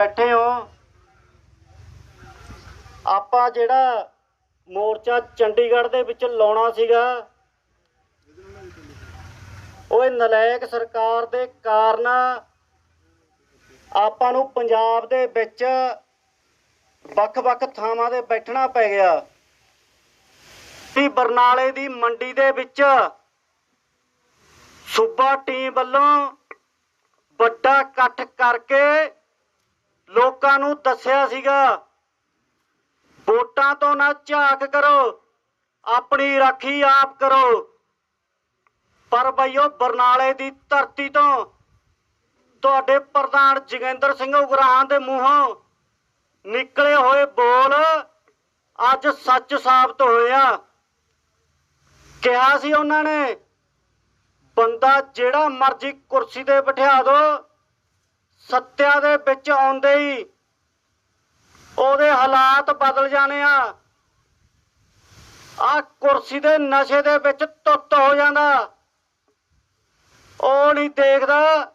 ਬੈਠੇ ਹੋ। ਆਪਾਂ ਜਿਹੜਾ ਮੋਰਚਾ ਚੰਡੀਗੜ੍ਹ ਦੇ ਵਿੱਚ ਲਾਉਣਾ ਸੀਗਾ, ਉਹ ਨਲਾਇਕ ਸਰਕਾਰ ਦੇ ਕਾਰਨ ਆਪਾਂ ਨੂੰ ਪੰਜਾਬ ਦੇ ਵਿੱਚ ਵੱਖ-ਵੱਖ ਥਾਵਾਂ ਤੇ ਬੈਠਣਾ ਪੈ ਗਿਆ। ਸੀ ਬਰਨਾਲੇ ਦੀ ਮੰਡੀ ਦੇ ਵਿੱਚ ਸੂਬਾ ਟੀਮ ਵੱਲੋਂ ਵੱਡਾ ਇਕੱਠ ਕਰਕੇ ਲੋਕਾਂ ਨੂੰ ਦੱਸਿਆ ਸੀਗਾ, ਵੋਟਾਂ ਤੋਂ ਨਾ ਝਾਕ ਕਰੋ, ਆਪਣੀ ਰਾਖੀ ਆਪ ਕਰੋ। ਪਰ ਬਈਓ, ਬਰਨਾਲੇ ਦੀ ਧਰਤੀ ਤੋਂ ਤੁਹਾਡੇ ਪ੍ਰਧਾਨ ਜਗਿੰਦਰ ਸਿੰਘ ਉਗਰਾਹਾਂ ਦੇ ਮੂੰਹੋਂ ਨਿਕਲੇ ਹੋਏ ਬੋਲ ਅੱਜ ਸੱਚ ਸਾਬਤ ਹੋਇਆ ਕਿਹਾ ਸੀ ਉਹਨਾਂ ਨੇ, ਬੰਦਾ ਜਿਹੜਾ ਮਰਜ਼ੀ ਕੁਰਸੀ ਤੇ ਬਿਠਾ ਦੋ ਸੱਤਿਆ ਦੇ ਵਿੱਚ ਆਉਂਦੇ ਹੀ ਉਹਦੇ ਹਾਲਾਤ ਬਦਲ ਜਾਣੇ ਆ। ਆ ਕੁਰਸੀ ਦੇ ਨਸ਼ੇ ਦੇ ਵਿੱਚ ਤੁੱਤ ਹੋ ਜਾਂਦਾ। ਉਹ ਨਹੀਂ ਦੇਖਦਾ।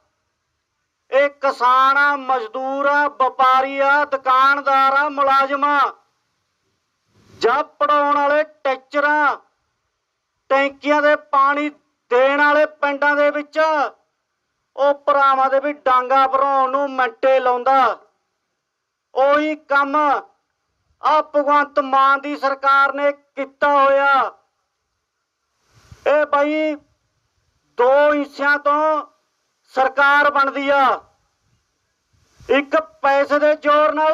ਇਹ ਕਿਸਾਨ ਆ, ਮਜ਼ਦੂਰ ਆ, ਵਪਾਰੀ ਆ, ਦੁਕਾਨਦਾਰ ਆ, ਮੁਲਾਜ਼ਮਾਂ ਜਾਂ ਪੜਾਉਣ ਵਾਲੇ ਟੀਚਰਾਂ, ਟੈਂਕੀਆਂ ਦੇ ਪਾਣੀ ਦੇਣ ਵਾਲੇ ਪਿੰਡਾਂ ਦੇ ਵਿੱਚ ਉਹ ਭਰਾਵਾਂ ਦੇ ਵੀ ਡਾਂਗਾ ਭਰਾਉਣ ਨੂੰ ਮੰਟੇ ਲਾਉਂਦਾ। ਉਹੀ ਕੰਮ ਆ ਭਗਵੰਤ ਮਾਨ ਦੀ ਸਰਕਾਰ ਨੇ ਕੀਤਾ ਹੋਇਆ। ਇਹ ਭਾਈ ਦੋ ਹਿੱਸਿਆਂ ਤੋਂ ਸਰਕਾਰ ਬਣਦੀ ਆ। ਇੱਕ ਪੈਸੇ ਦੇ ਜ਼ੋਰ ਨਾਲ,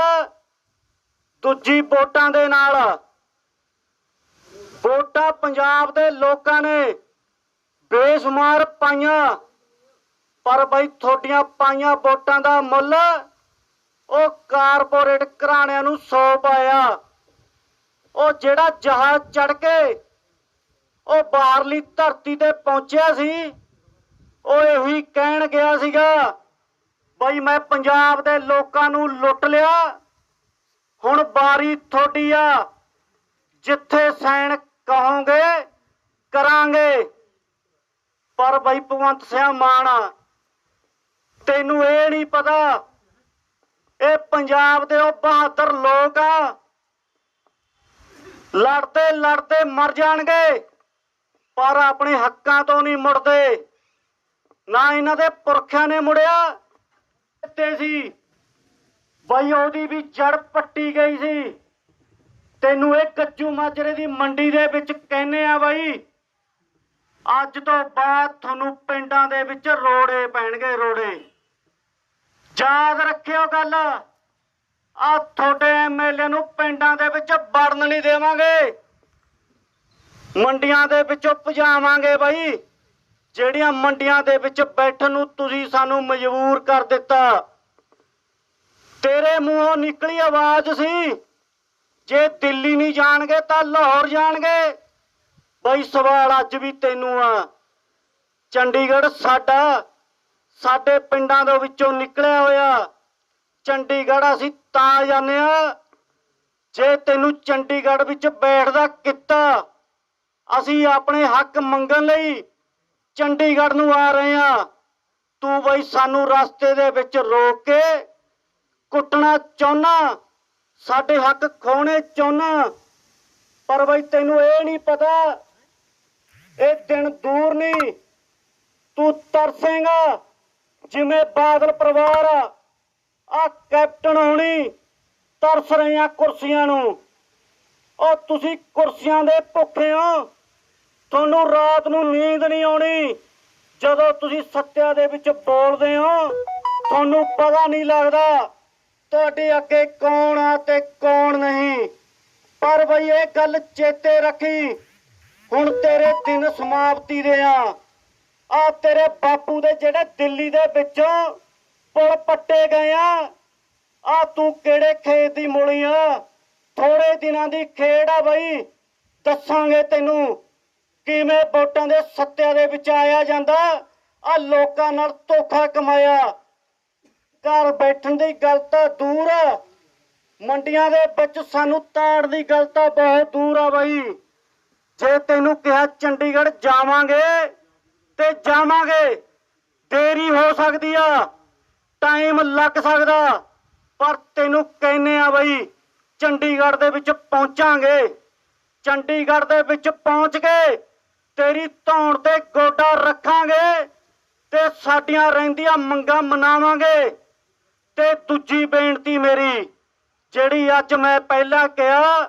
ਦੂਜੀ ਵੋਟਾਂ ਦੇ ਨਾਲ। ਵੋਟਾਂ ਪੰਜਾਬ ਦੇ ਲੋਕਾਂ ਨੇ ਬੇਸ਼ੁਮਾਰ ਪਾਈਆਂ। ਪਰ ਬਈ ਤੁਹਾਡੀਆਂ ਪਾਈਆਂ ਵੋਟਾਂ ਦਾ ਮੁੱਲ ਉਹ ਕਾਰਪੋਰੇਟ ਘਰਾਣਿਆਂ ਨੂੰ ਸੌ ਪਾਇਆ। ਉਹ ਜਿਹੜਾ ਜਹਾਜ਼ ਚੜ ਕੇ ਉਹ ਬਾਹਰਲੀ ਧਰਤੀ ਤੇ ਪਹੁੰਚਿਆ ਸੀ, ਉਹ ਇਹੀ ਕਹਿਣ ਗਿਆ ਸੀਗਾ, ਬਈ ਮੈਂ ਪੰਜਾਬ ਦੇ ਲੋਕਾਂ ਨੂੰ ਲੁੱਟ ਲਿਆ, ਹੁਣ ਬਾਰੀ ਤੁਹਾਡੀ ਆ। ਜਿੱਥੇ ਸੈਣ ਕਹੋਗੇ, ਕਰਾਂਗੇ। ਪਰ ਬਈ ਭਗਵੰਤ ਸਿੰਘ ਮਾਨ ਤੈਨੂੰ ਇਹ ਨਹੀਂ ਪਤਾ। ਇਹ ਪੰਜਾਬ ਦੇ ਉਹ ਬਹਾਦਰ ਲੋਕ ਆ। ਲੜਦੇ ਲੜਦੇ ਮਰ ਜਾਣਗੇ, ਪਰ ਆਪਣੇ ਹੱਕਾਂ ਤੋਂ ਨਹੀਂ ਮੁੜਦੇ। ਨਾ ਇਹਨਾਂ ਦੇ ਪੁਰਖਿਆਂ ਨੇ ਮੁੜਿਆ ਤੇ ਸੀ। ਬਈ ਉਹਦੀ ਵੀ ਜੜ ਪੱਟੀ ਗਈ ਸੀ। ਤੈਨੂੰ ਇਹ ਕੱਚੂ ਮਾਜਰੇ ਦੀ ਮੰਡੀ ਦੇ ਵਿੱਚ ਕਹਿੰਨੇ ਆ ਬਾਈ, ਅੱਜ ਤੋਂ ਬਾਅਦ ਤੁਹਾਨੂੰ ਪਿੰਡਾਂ ਦੇ ਵਿੱਚ ਰੋੜੇ ਪੈਣਗੇ, ਰੋੜੇ। ਯਾਦ ਰੱਖਿਓ ਗੱਲ। ਆ ਤੁਹਾਡੇ ਐਮਐਲਏ ਨੂੰ ਪਿੰਡਾਂ ਦੇ ਵਿੱਚ ਵੜਨ ਨਹੀਂ ਦੇਵਾਂਗੇ। ਮੰਡੀਆਂ ਦੇ ਵਿੱਚੋਂ ਭਜਾਵਾਂਗੇ ਬਾਈ। ਜਿਹੜੀਆਂ ਮੰਡੀਆਂ ਦੇ ਵਿੱਚ ਬੈਠਣ ਨੂੰ ਤੁਸੀਂ ਸਾਨੂੰ ਮਜਬੂਰ ਕਰ ਦਿੱਤਾ। ਤੇਰੇ ਮੂੰਹੋਂ ਨਿਕਲੀ ਆਵਾਜ਼ ਸੀ। ਜੇ ਦਿੱਲੀ ਨਹੀਂ ਜਾਣਗੇ ਤਾਂ ਲਾਹੌਰ ਜਾਣਗੇ। ਬਈ ਸਵਾਲ ਅੱਜ ਵੀ ਤੈਨੂੰ ਆ। ਚੰਡੀਗੜ੍ਹ ਸਾਡਾ ਸਾਡੇ ਪਿੰਡਾਂ ਦੇ ਵਿੱਚੋਂ ਨਿਕਲਿਆ ਹੋਇਆ ਚੰਡੀਗੜ੍ਹ ਅਸੀਂ ਤਾਂ ਜਾਂਦੇ ਆ ਜੇ ਤੈਨੂੰ ਚੰਡੀਗੜ੍ਹ ਵਿੱਚ ਬੈਠਦਾ ਕੀਤਾ, ਅਸੀਂ ਆਪਣੇ ਹੱਕ ਮੰਗਣ ਲਈ ਚੰਡੀਗੜ੍ਹ ਨੂੰ ਆ ਰਹੇ ਆ ਤੂੰ ਬਈ ਸਾਨੂੰ ਰਸਤੇ ਦੇ ਵਿੱਚ ਰੋਕ ਕੇ ਕੁੱਟਣਾ ਚਾਹੁੰਨਾ, ਸਾਡੇ ਹੱਕ ਖੋਣੇ ਚਾਹੁੰਨਾ, ਪਰ ਬਈ ਤੈਨੂੰ ਇਹ ਨਹੀਂ ਪਤਾ, ਇਹ ਦਿਨ ਦੂਰ ਨਹੀਂ, ਤੂੰ ਤਰਸੇਗਾ। ਜਿਵੇਂ ਬਾਦਲ ਪਰਿਵਾਰ ਆ ਕੈਪਟਨ ਹੋਣੀ ਤਰਸ ਰਹੇ ਆ ਕੁਰਸੀਆਂ ਨੂੰ। ਉਹ ਤੁਸੀਂ ਕੁਰਸੀਆਂ ਦੇ ਭੁੱਖੇ ਹੋ। ਤੁਹਾਨੂੰ ਰਾਤ ਨੂੰ ਨੀਂਦ ਨਹੀਂ ਆਉਣੀ। ਜਦੋਂ ਤੁਸੀਂ ਸੱਤਿਆ ਦੇ ਵਿੱਚ ਬੋਲਦੇ ਹੋ, ਤੁਹਾਨੂੰ ਪਤਾ ਨਹੀਂ ਲੱਗਦਾ ਤੁਹਾਡੇ ਅੱਗੇ ਕੌਣ ਆ ਤੇ ਕੌਣ ਨਹੀਂ। ਪਰ ਬਈ ਇਹ ਗੱਲ ਚੇਤੇ ਰੱਖੀ। ਹੁਣ ਤੇਰੇ ਦਿਨ ਸਮਾਪਤੀ ਦੇ ਆ। ਆ ਤੇਰੇ ਬਾਪੂ ਦੇ ਜਿਹੜੇ ਦਿੱਲੀ ਦੇ ਵਿੱਚੋਂ ਪੁਲ ਪੱਟੇ ਗਏ ਆ ਆ ਤੂੰ ਕਿਹੜੇ ਖੇਤ ਦੀ ਮੁਲੀ ਆ? ਥੋੜੇ ਦਿਨਾਂ ਦੀ ਖੇਡ ਆ ਬਈ। ਦੱਸਾਂਗੇ ਤੈਨੂੰ ਕਿਵੇਂ ਵੋਟਾਂ ਦੇ ਸੱਤਿਆ ਦੇ ਵਿੱਚ ਆਇਆ ਜਾਂਦਾ। ਆ ਲੋਕਾਂ ਨਾਲ ਧੋਖਾ ਕਮਾਇਆ। ਘਰ ਬੈਠਣ ਦੀ ਗੱਲ ਤਾਂ ਦੂਰ ਆ। ਮੰਡੀਆਂ ਦੇ ਵਿੱਚ ਸਾਨੂੰ ਤਾੜ ਦੀ ਗੱਲ ਤਾਂ ਬਹੁਤ ਦੂਰ ਆ ਬਈ। ਜੇ ਤੈਨੂੰ ਕਿਹਾ ਚੰਡੀਗੜ੍ਹ ਜਾਵਾਂਗੇ ਤੇ ਜਾਵਾਂਗੇ। ਦੇਰੀ ਹੋ ਸਕਦੀ ਆ। ਟਾਈਮ ਲੱਗ ਸਕਦਾ। ਪਰ ਤੈਨੂੰ ਕਹਿੰਨੇ ਆ ਬਈ, ਚੰਡੀਗੜ੍ਹ ਦੇ ਵਿੱਚ ਪਹੁੰਚਾਂਗੇ। ਚੰਡੀਗੜ੍ਹ ਦੇ ਵਿੱਚ ਪਹੁੰਚ ਕੇ ਤੇਰੀ ਧੌਣ ਤੇ ਗੋਡਾ ਰੱਖਾਂਗੇ ਤੇ ਸਾਡੀਆਂ ਰਹਿੰਦੀਆਂ ਮੰਗਾਂ ਮਨਾਵਾਂਗੇ। ਤੇ ਦੂਜੀ ਬੇਨਤੀ ਮੇਰੀ, ਜਿਹੜੀ ਅੱਜ ਮੈਂ ਪਹਿਲਾਂ ਕਿਹਾ,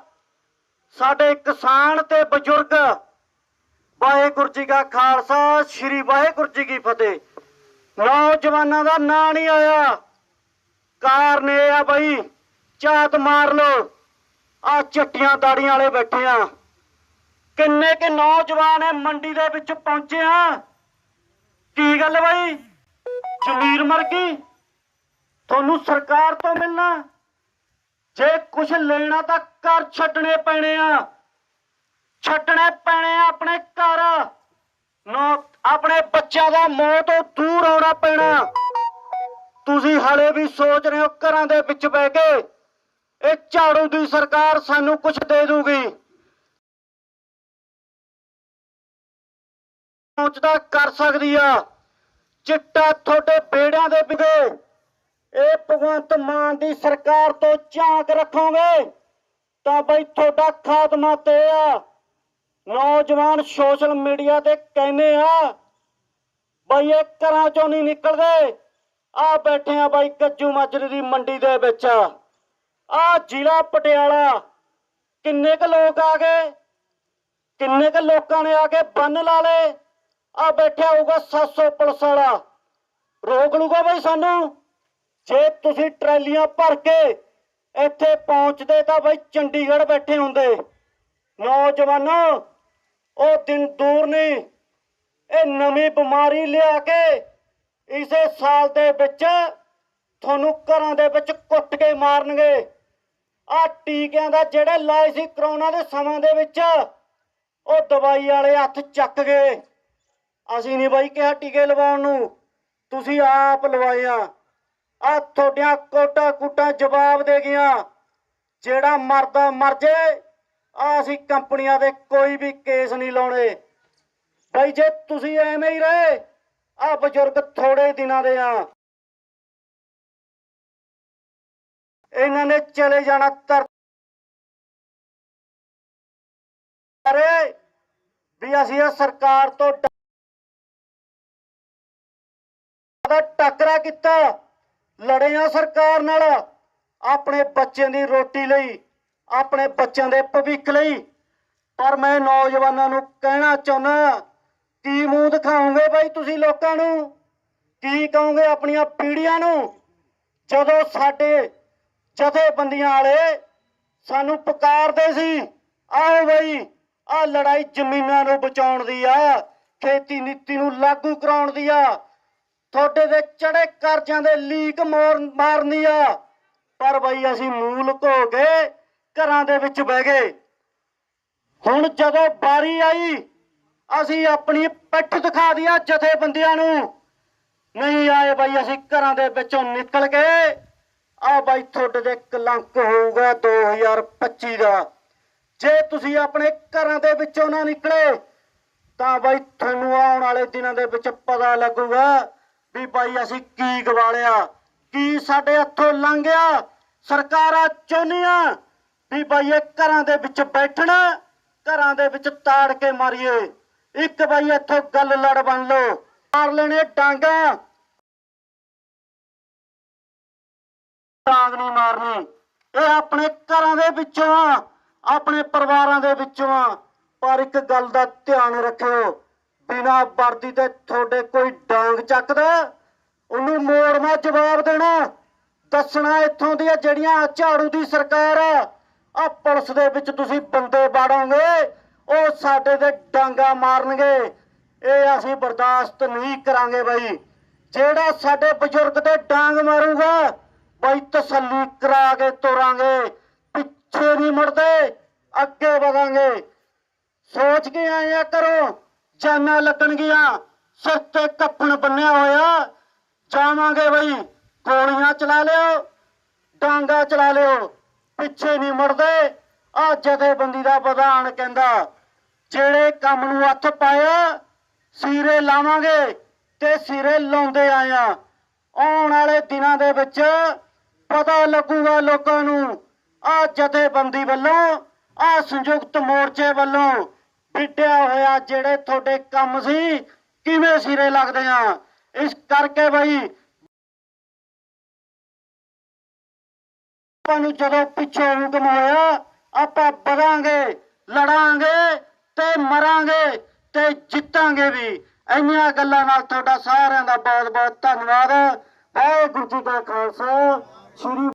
ਸਾਡੇ ਕਿਸਾਨ ਤੇ ਬਜ਼ੁਰਗ ਵਾਹਿਗੁਰੂ ਜੀ ਕਾ ਖਾਲਸਾ, ਸ੍ਰੀ ਵਾਹਿਗੁਰੂ ਜੀ ਕੀ ਫਤਿਹ। ਨੌਜਵਾਨਾਂ ਦਾ ਨਾਂ ਨਹੀਂ ਆਇਆ। ਕਾਰਨ ਇਹ ਆ ਬਈ, ਝਾਤ ਮਾਰ ਲੋ ਆ ਚੱਟੀਆਂ ਦਾੜੀਆਂ ਵਾਲੇ ਬੈਠੇ ਆ। ਕਿੰਨੇ ਕਿ ਨੌਜਵਾਨ ਇਹ ਮੰਡੀ ਦੇ ਵਿੱਚ ਪਹੁੰਚੇ ਆ। ਕੀ ਗੱਲ ਬਈ? ਜ਼ਮੀਰ ਮਰ ਗਈ। ਤੁਹਾਨੂੰ ਸਰਕਾਰ ਤੋਂ ਮਿਲਣਾ। ਜੇ ਕੁਝ ਲੈਣਾ ਤਾਂ ਘਰ ਛੱਡਣੇ ਪੈਣੇ ਆ। ਛੱਡਣੇ ਪੈਣੇ ਆ ਆਪਣੇ ਘਰ। ਨੋ, ਆਪਣੇ ਬੱਚਿਆਂ ਦਾ ਮੌਤ ਤੋਂ ਦੂਰ ਆਉਣਾ ਪੈਣਾ। ਤੁਸੀਂ ਹਲੇ ਵੀ ਸੋਚ ਰਹੇ ਹੋ ਘਰਾਂ ਦੇ ਵਿੱਚ ਬਹਿ ਕੇ। ਇਹ ਝਾੜੂ ਦੀ ਸਰਕਾਰ ਸਾਨੂੰ ਕੁਝ ਦੇ ਦੂਗੀ। ਪਹੁੰਚਦਾ ਕਰ ਸਕਦੀ ਆ। ਚਿੱਟਾ ਤੁਹਾਡੇ ਬੇੜਿਆਂ ਦੇ ਵਿਗੇ ਇਹ ਭਗਵੰਤ ਮਾਨ ਦੀ ਸਰਕਾਰ ਤੋਂ ਝਾਂਕ ਰੱਖੋਗੇ, ਤਾਂ ਬਈ ਤੁਹਾਡਾ ਖਾਤਮਾ ਤੇ ਆ। ਨੌਜਵਾਨ ਸੋਸ਼ਲ ਮੀਡੀਆ ਤੇ ਕਹਿੰਦੇ ਆ, ਬਈ ਇਹ ਘਰਾਂ ਚੋਂ ਨਹੀਂ ਨਿਕਲਦੇ। ਆ ਬੈਠੇ ਆ ਬਾਈ ਕੱਜੂ ਮਾਜਰੇ ਦੀ ਮੰਡੀ ਦੇ ਵਿੱਚ। ਆ ਜ਼ਿਲ੍ਹਾ ਪਟਿਆਲਾ, ਕਿੰਨੇ ਕ ਲੋਕ ਆ ਗਏ? ਕਿੰਨੇ ਕ ਲੋਕਾਂ ਨੇ ਆ ਕੇ ਬੰਨ ਲਾ ਲਏ? ਆ ਬੈਠਿਆ ਹੋਊਗਾ 700 ਪੁਲਿਸ ਵਾਲਾ। ਰੋਕ ਲੂਗਾ ਬਈ ਸਾਨੂੰ? ਜੇ ਤੁਸੀਂ ਟਰਾਲੀਆਂ ਭਰ ਕੇ ਇੱਥੇ ਪਹੁੰਚਦੇ ਤਾਂ ਬਈ ਚੰਡੀਗੜ੍ਹ ਬੈਠੇ ਹੁੰਦੇ। ਨੌਜਵਾਨੋ ਉਹ ਦਿਨ ਦੂਰ ਨਹੀਂ। ਇਹ ਨਵੀਂ ਬਿਮਾਰੀ ਲਿਆ ਕੇ ਇਸੇ ਸਾਲ ਦੇ ਵਿੱਚ ਤੁਹਾਨੂੰ ਘਰਾਂ ਦੇ ਵਿੱਚ ਕੁੱਟ ਕੇ ਮਾਰਨਗੇ। ਆ ਟੀਕਿਆਂ ਦਾ ਜਿਹੜੇ ਲਾਏ ਸੀ ਕਰੋਨਾ ਦੇ ਸਮਾਂ ਦੇ ਵਿੱਚ, ਉਹ ਦਵਾਈ ਵਾਲੇ ਹੱਥ ਚੱਕ ਗਏ ਅਸੀਂ ਨਹੀਂ ਬਾਈ ਕਿਹਾ ਟੀਕੇ ਲਵਾਉਣ ਨੂੰ। ਤੁਸੀਂ ਆਪ ਲਵਾਇਆ ਆ। ਆ ਤੁਹਾਡੀਆਂ ਕੋਟਾ ਕੁੱਟਾਂ ਜਵਾਬ ਦੇ ਗਿਆ ਜਿਹੜਾ ਮਰਦਾ ਮਰ ਜੇ ਆ ਅਸੀਂ ਕੰਪਨੀਆਂ ਦੇ ਕੋਈ ਵੀ ਕੇਸ ਨਹੀਂ ਲਾਉਣੇ। ਬਈ ਜੇ, ਤੁਸੀਂ ਐਵੇਂ ਹੀ ਰਹੇ। ਆ ਬਜ਼ੁਰਗ ਥੋੜੇ ਦਿਨਾਂ ਦੇ ਆ। ਇਹਨਾਂ ਨੇ ਚਲੇ ਜਾਣਾ ਤਰ ਅਰੇ ਵੀ ਅਸੀਂ ਇਹ ਸਰਕਾਰ ਤੋਂ ਡ- ਦਾ ਟੱਕਰਾ ਕੀਤਾ। ਲੜੇ ਆ ਸਰਕਾਰ ਨਾਲ ਆਪਣੇ ਬੱਚਿਆਂ ਦੀ ਰੋਟੀ ਲਈ। ਆਪਣੇ ਬੱਚਿਆਂ ਦੇ ਭਵਿੱਖ ਲਈ। ਪਰ ਮੈਂ ਨੌਜਵਾਨਾਂ ਨੂੰ ਕਹਿਣਾ ਚਾਹੁੰਦਾ ਕੀ ਮੂੰਹ ਦਿਖਾਓਗੇ ਬਾਈ ਤੁਸੀਂ ਲੋਕਾਂ ਨੂੰ? ਕੀ ਕਹੋਗੇ ਆਪਣੀਆਂ ਪੀੜ੍ਹੀਆਂ ਨੂੰ? ਜਦੋਂ ਸਾਡੇ ਜਥੇਬੰਦੀਆਂ ਵਾਲੇ ਸਾਨੂੰ ਪੁਕਾਰਦੇ ਸੀ, ਆਓ ਬਈ ਆ ਲੜਾਈ ਜ਼ਮੀਨਾਂ ਨੂੰ ਬਚਾਉਣ ਦੀ ਆ, ਖੇਤੀ ਨੀਤੀ ਨੂੰ ਲਾਗੂ ਕਰਾਉਣ ਦੀ ਆ, ਤੁਹਾਡੇ ਦੇ ਚੜੇ ਕਰਜ਼ਾਂ ਦੇ ਲੀਕ ਮਾਰਨ ਦੀ ਆ। ਪਰ ਬਈ ਅਸੀਂ ਮੂਲ ਘੋ ਕੇ ਘਰਾਂ ਦੇ ਵਿੱਚ ਬਹਿ ਗਏ। ਹੁਣ ਜਦੋਂ ਬਾਰੀ ਆਈ, ਅਸੀਂ ਆਪਣੀ ਪਿੱਠ ਦਿਖਾ ਦਿਆ ਜਥੇਬੰਦੀਆਂ ਨੂੰ। ਨਹੀਂ ਆਏ ਬਾਈ, ਅਸੀਂ ਘਰਾਂ ਦੇ ਵਿੱਚੋਂ ਨਿਕਲ ਗਏ। ਆ ਬਾਈ, ਤੁਹਾਡੇ ਦੇ ਕਲੰਕ ਹੋਊਗਾ 2025 ਦਾ। ਜੇ ਤੁਸੀਂ ਆਪਣੇ ਘਰਾਂ ਦੇ ਵਿੱਚੋਂ ਨਾ ਨਿਕਲੇ, ਤਾਂ ਬਾਈ ਤੁਹਾਨੂੰ ਆਉਣ ਵਾਲੇ ਦਿਨਾਂ ਦੇ ਵਿੱਚ ਪਤਾ ਲੱਗੂਗਾ ਵੀ ਬਾਈ ਅਸੀਂ ਕੀ ਗਵਾਲਿਆ, ਕੀ ਸਾਡੇ ਹੱਥੋਂ ਲੰਘਿਆ। ਸਰਕਾਰਾਂ ਚਾਹੁੰਦੀਆਂ ਵੀ ਬਾਈ ਇਹ ਘਰਾਂ ਦੇ ਵਿੱਚ ਬੈਠਣਾ, ਘਰਾਂ ਦੇ ਵਿੱਚ ਤਾੜ ਕੇ ਮਾਰੀਏ। ਇੱਕ ਬਾਈ ਇੱਥੋਂ ਗੱਲ ਲੜ ਬਣ ਲੋ ਮਾਰ ਲੈਣੇ ਡਾਂਗਾ। ਡਾਂਗ ਨਹੀਂ ਮਾਰਨੀ। ਇਹ ਆਪਣੇ ਘਰਾਂ ਦੇ ਵਿੱਚੋਂ ਆਪਣੇ ਪਰਿਵਾਰਾਂ ਦੇ ਵਿੱਚੋਂ ਆ। ਪਰ ਇੱਕ ਗੱਲ ਦਾ ਧਿਆਨ ਰੱਖਿਓ, ਬਿਨਾ ਵਰਦੀ ਤੇ ਤੁਹਾਡੇ ਕੋਈ ਡਾਂਗ ਚੱਕਦਾ, ਉਹਨੂੰ ਮੋੜਨਾ, ਜਵਾਬ ਦੇਣਾ। ਦੱਸਣਾ ਇੱਥੋਂ ਦੀਆਂ ਜਿਹੜੀਆਂ ਝਾੜੂ ਦੀ ਸਰਕਾਰ ਆ। ਆ ਪੁਲਿਸ ਦੇ ਵਿੱਚ ਤੁਸੀਂ ਬੰਦੇ ਬਾੜੋਗੇ, ਉਹ ਸਾਡੇ ਤੇ ਡਾਂਗਾ ਮਾਰਨਗੇ। ਇਹ ਅਸੀਂ ਬਰਦਾਸ਼ਤ ਨਹੀਂ ਕਰਾਂਗੇ ਬਈ। ਜਿਹੜਾ ਸਾਡੇ ਬਜ਼ੁਰਗ ਤੇ ਡਾਂਗ ਮਾਰੂਗਾ, ਬਈ ਤਸੱਲੀ ਕਰਾ ਕੇ ਤੋਰਾਂਗੇ। ਪਿੱਛੇ ਨਹੀਂ ਮੁੜਦੇ, ਅੱਗੇ ਵਧਾਂਗੇ। ਸੋਚ ਕੇ ਆਇਆ ਕਰੋ, ਜਾਨਾਂ ਲੱਗਣਗੀਆਂ, ਸਿਰ ਤੇ ਕੱਫਣ ਬੰਨਿਆ ਹੋਇਆ। ਜਾਵਾਂਗੇ ਬਈ, ਗੋਲੀਆਂ ਚਲਾ ਲਿਓ, ਡਾਂਗਾ ਚਲਾ ਲਿਓ। ਪਿੱਛੇ ਨਹੀਂ ਮੁੜਦੇ। ਆ ਜਥੇਬੰਦੀ ਦਾ ਪ੍ਰਧਾਨ ਕਹਿੰਦਾ, ਜਿਹੜੇ ਕੰਮ ਨੂੰ ਹੱਥ ਪਾਇਆ, ਸੀਰੇ ਲਾਵਾਂਗੇ ਤੇ ਸਿਰੇ ਲਾਉਂਦੇ ਆਇਆ। ਆਉਣ ਵਾਲੇ ਦਿਨਾਂ ਦੇ ਵਿੱਚ ਪਤਾ ਲੱਗੂਗਾ ਲੋਕਾਂ ਨੂੰ ਆ ਜਥੇਬੰਦੀ ਵੱਲੋਂ ਆ ਸੰਯੁਕਤ ਮੋਰਚੇ ਵੱਲੋਂ ਵਿੱਢਿਆ ਹੋਇਆ ਜਿਹੜੇ ਤੁਹਾਡੇ ਕੰਮ ਸੀ, ਕਿਵੇਂ ਸਿਰੇ ਲੱਗਦੇ ਆ? ਇਸ ਕਰਕੇ ਬਈ ਆਪਾਂ ਨੂੰ ਜਦੋਂ ਪਿੱਛੋਂ ਹੁਕਮ ਹੋਇਆ, ਆਪਾਂ ਵਧਾਂਗੇ ਲੜਾਂਗੇ ਤੇ ਮਰਾਂਗੇ ਤੇ ਜਿੱਤਾਂਗੇ ਵੀ। ਇੰਨੀਆਂ ਗੱਲਾਂ ਨਾਲ ਤੁਹਾਡਾ ਸਾਰਿਆਂ ਦਾ ਬਹੁਤ ਬਹੁਤ ਧੰਨਵਾਦ। ਵਾਹਿਗੁਰੂ ਜੀ ਕਾ ਖਾਲਸਾ, ਸ੍ਰੀ